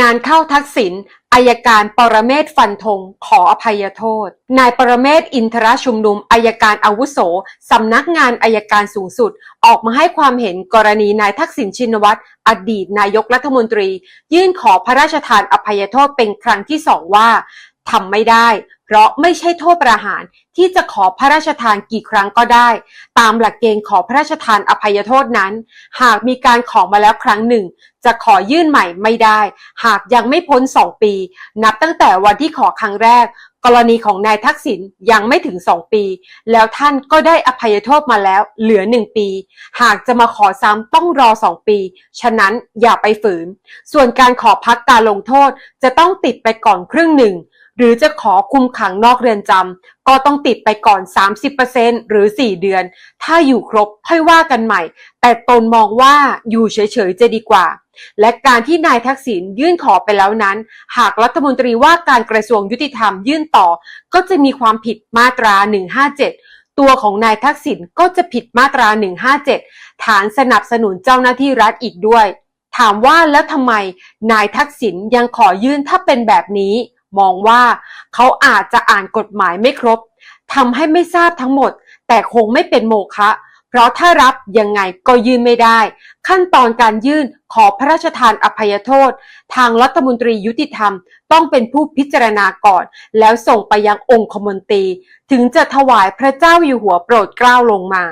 งานเข้าทักษิณอายการปรเมศฟันธง ขออภัยโทษ นายปรเมศอินทรชุมนุมอายการอาวุโส สำนักงานอายการสูงสุด ออกมาให้ความเห็นกรณีนายทักษิณชินวัตรอดีตนายกรัฐมนตรี ยื่นขอพระราชทานอภัยโทษเป็นครั้งที่สองว่า ทำไม่ได้ เพราะไม่ใช่โทษประหารที่จะขอพระราชทานกี่ครั้งก็ได้ ตามหลักเกณฑ์ขอพระราชทานอภัยโทษนั้น หากมีการขอมาแล้วครั้งหนึ่ง จะขอยื่นใหม่ไม่ได้ หากยังไม่พ้น2ปี นับตั้งแต่วันที่ขอครั้งแรก กรณีของนายทักษิณยังไม่ถึง2ปี แล้วท่านก็ได้อภัยโทษมาแล้วเหลือ1ปี หากจะมาขอซ้ำต้องรอ2ปี ฉะนั้นอย่าไปฝืน ส่วนการขอพักการลงโทษจะต้องติดไปก่อนครึ่งหนึ่ง หรือจะขอคุมขังนอกเรือนจำก็ต้องติดไปก่อน 30%หรือ 4 เดือน ถ้าอยู่ครบค่อยว่ากันใหม่ แต่ตนมองว่าอยู่เฉยๆจะดีกว่า และการที่นายทักษิณยื่นขอไปแล้วนั้น หากรัฐมนตรีว่าการกระทรวงยุติธรรมยื่นต่อ ก็จะมีความผิดมาตรา 157ตัวของนายทักษิณก็จะผิดมาตรา 157 ฐานสนับสนุนเจ้าหน้าที่รัฐอีกด้วย ถามว่าแล้วทำไมนายทักษิณยังขอยื่นถ้าเป็นแบบนี้ มองว่าเขาอาจจะอ่านกฎหมายไม่ครบทำให้ไม่ทราบทั้งหมด แต่คงไม่เป็นโมฆะเพราะถ้ารับยังไงก็ยื่นไม่ได้ ขั้นตอนการยื่นขอพระราชทานอภัยโทษ ทางรัฐมนตรียุติธรรม ต้องเป็นผู้พิจารณาก่อน แล้วส่งไปยังองคมนตรี ถึงจะถวายพระเจ้าอยู่หัวโปรดเกล้าลงมา